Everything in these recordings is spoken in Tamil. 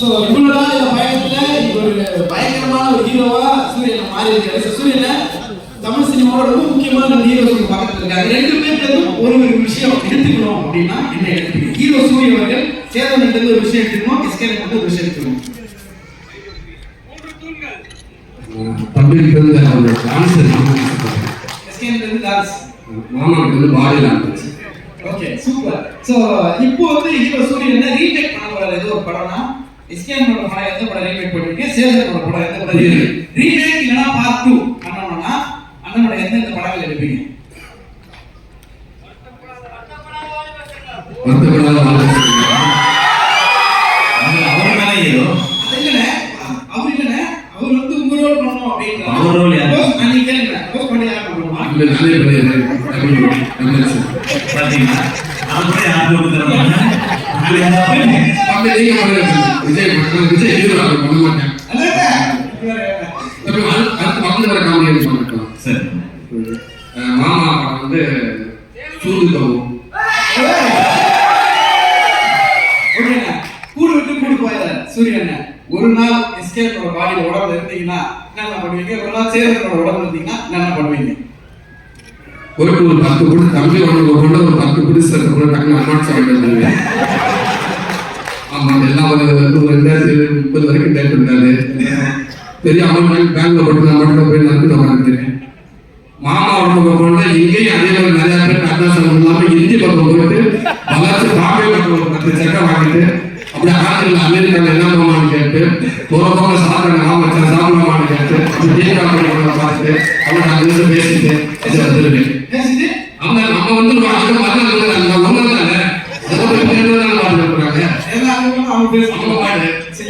ஸோ இவ்வளவு நாள் இந்த பயணத்துல ஒரு பயங்கரமான ஒரு ஹீரோவா சூரியன் மாறி இருக்காரு சூரியனை தமிழ் சினிமாவோட ரொம்ப முக்கியமான ஹீரோஸ் பக்கத்துல இருக்காங்க ரெண்டு பேர்ல ஒரு ஒரு விஷயம் எடுத்துக்கணும் அப்படின்னா என்ன எடுத்துக்கணும்? ஹீரோ சூரியன் அவர்கள் சேதன் இருந்து ஒரு விஷயம் எடுத்துக்கணும்? எஸ்கே வந்து ஒரு விஷயம் எடுத்துக்கணும்? தம்பிக்கு வந்து ஒரு டான்ஸர் எஸ்கே இருந்து டான்ஸ் மாமாவுக்கு வந்து body language okay super so இப்போ வந்து ஹீரோ சூரியன் ரீமேக் பண்ண ஏதோ ஒரு படம்னா எஸ்கேனோட படம் எந்த படம் ரீமேக் பண்ணிருக்கு சேதனோட படம் எந்த படம் ரீமேக் இல்லனா பார்ட் 2 பண்ணணும்னா அண்ணனோட எந்த எந்த படங்கள் எடுப்பீங்க? பண்ணி பாத்தீங்கன்னா அது கூட யாருக்கு வந்து தர மாட்டாங்க அது யாராவது அப்படி நீங்க பண்ணுங்க விஜய் விஜய் அவர் பண்ண மாட்டேன் அடுத்து பக்கத்துல வர காமெடி சரி மாமா படம் வந்து சூது தவும் கூடு விட்டு கூடு போயிடாரு சூரியன் ஒரு நாள் எஸ்கேனோட பாடியில உடம்புல இருந்தீங்கன்னா என்ன பண்ணுவீங்க ஒரு நாள் சேதனோட உடம்புல இருந்தீங்கன்னா என்ன பண்ணுவீங்க போயிட்டு ஒரு பத்து பிடி தம்பி ஒன்று கொண்டு ஒரு பத்து பிடி சேர்த்து கூட டக்குனு அட்வான்ஸ் ஆகிட்டு ஆமா எல்லாம் ஒரு ஒரு ரெண்டாயிரத்தி முப்பது வரைக்கும் டேட் இருந்தாரு. பெரிய அமௌண்ட் பேங்க்ல போட்டு நான் மட்டும் போய் நடந்து நான் வந்துட்டேன் மாமா உடம்பு கொண்டு இங்கேயும் அதே மாதிரி நிறைய பேர் அட்வான்ஸ் இல்லாம இந்தி பக்கம் போயிட்டு வளர்ச்சி பாம்பே பக்கம் ஒரு பத்து செக்கை வாங்கிட்டு அப்படி ஆங்கில அமெரிக்கால என்ன மாமான்னு கேட்டு போற போக சாப்பிட மாமா வச்சா சாப்பிடலாமான்னு கேட்டு அப்படி பார்த்துட்டு அப்படி நான் பேசிட்டு வந்துருவேன். வந்து அந்த ஒண்ணு தானே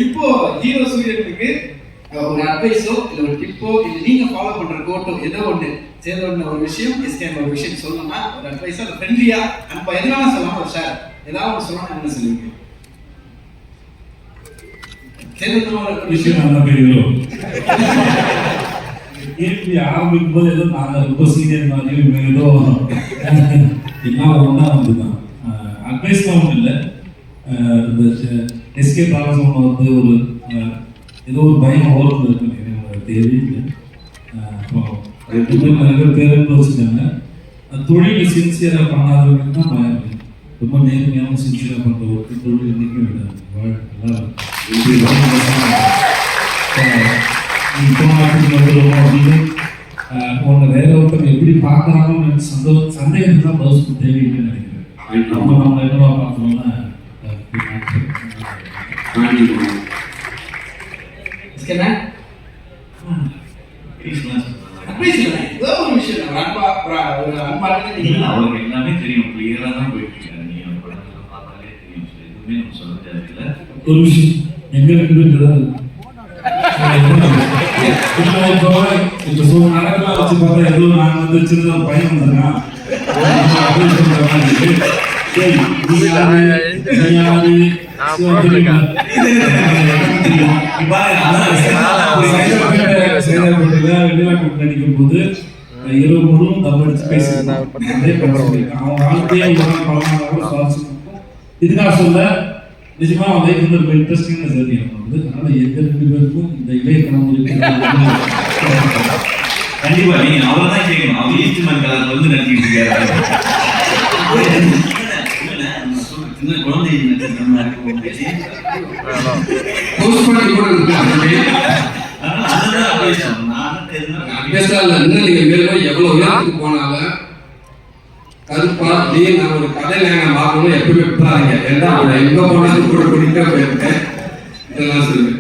இப்போ ஹீரோ சூரியனுக்கு அஹ், ஒரு அட்வைஸோ இல்ல ஒரு டிப்போ இல்ல நீங்க ஃபாலோ பண்ற கோட்டோ ஏதோ ஒண்ணு சேத ஒண்ணு ஒரு விஷயம் எஸ்கேம் ஒரு விஷயம் சொல்லணும்னா ஒரு அட்வைஸா ஒரு ஃப்ரெண்ட்லியா நம்ம எதனால சொல்லலாம் ஒரு ஷேர் ஏதாவது ஒன்று சொல்லணும் என்ன சொல்லுவீங்க? சேதன் ஒரு விஷயம். விஷயம் நல்லா தெரியும் கேள்வி ஆரம்பிக்கும் போது ஏதோ நாங்கள் ரொம்ப சீனியர் மாதிரி ஏதோ எல்லாம் ஒன்றா வந்துதான் அட்வைஸ்லாம் ஒன்றும் இல்லை. இந்த எஸ்கே பாலசோமன் வந்து ஒரு ஏதோ ஒரு பயம் ஓரத்தில் இருக்கு. எனக்கு தெரியல. அஹ், அப்புறம் ரெண்டு பேர் நிறைய பேர் வச்சுட்டாங்க அந்த தொழில் சின்சியராக பண்ணாதவங்களுக்கு தான் பயம் இருக்கு. ரொம்ப நேர்மையாகவும் சின்சியராக பண்ணுற ஒரு தொழில் நிற்க விடாது. வாழ்க்கை நல்லா உன்னை வேற ஒருத்தர் எப்படி பார்க்கறாங்கன்னு எனக்கு சந்தோ- சந்தேகம் தான் பதில் தேவையில்லைன்னு நினைக்கிறேன் நம்ம நம்ம என்னவா நீங்க அவருக்கு எல்லாமே தெரியும். கிளியரா தான் போயிட்டு இருக்காரு நீங்க படத்துல பார்த்தாலே தெரியும். எதுவுமே நம்ம சொல்ல தேவையில்ல. ஒரு விஷயம். எங்க இருக்குதுன்றது இப்போ இப்போ இப்போ சோ நடக்கலாம் வச்சு பார்த்தா ஏதோ நான் வந்து ஒரு பையன் வந்திருக்கான் அப்படின்னு சொல்ற மாதிரி இருக்கு. நீ யாரு? நீ யாரு? சிவா போது இரவு முழுவதும் இதுக்காக சொல்ல நிஜமா லைஃப் வந்து ரொம்ப இன்ட்ரெஸ்டிங்கான ஜெர்னி வந்து அதனால எங்க ரெண்டு பேருக்கும் இந்த இளைய தலைமுறைக்கு கண்டிப்பா நீங்க அவரை தான் கேட்கணும். அவர் ஈஸ்ட்மேன் கலர்ல வந்து நடிச்சிட்டு இருக்காரு. குழந்தை போனாலும் கருப்பா நீ நான் ஒரு கதையில நான் பார்க்கணும் எப்பவுமே விட்டுறாங்க ஏன்னா அவரை எங்க போனாலும் கூட பிடிக்க போயிருக்கேன்? இதெல்லாம் சொல்லுவேன்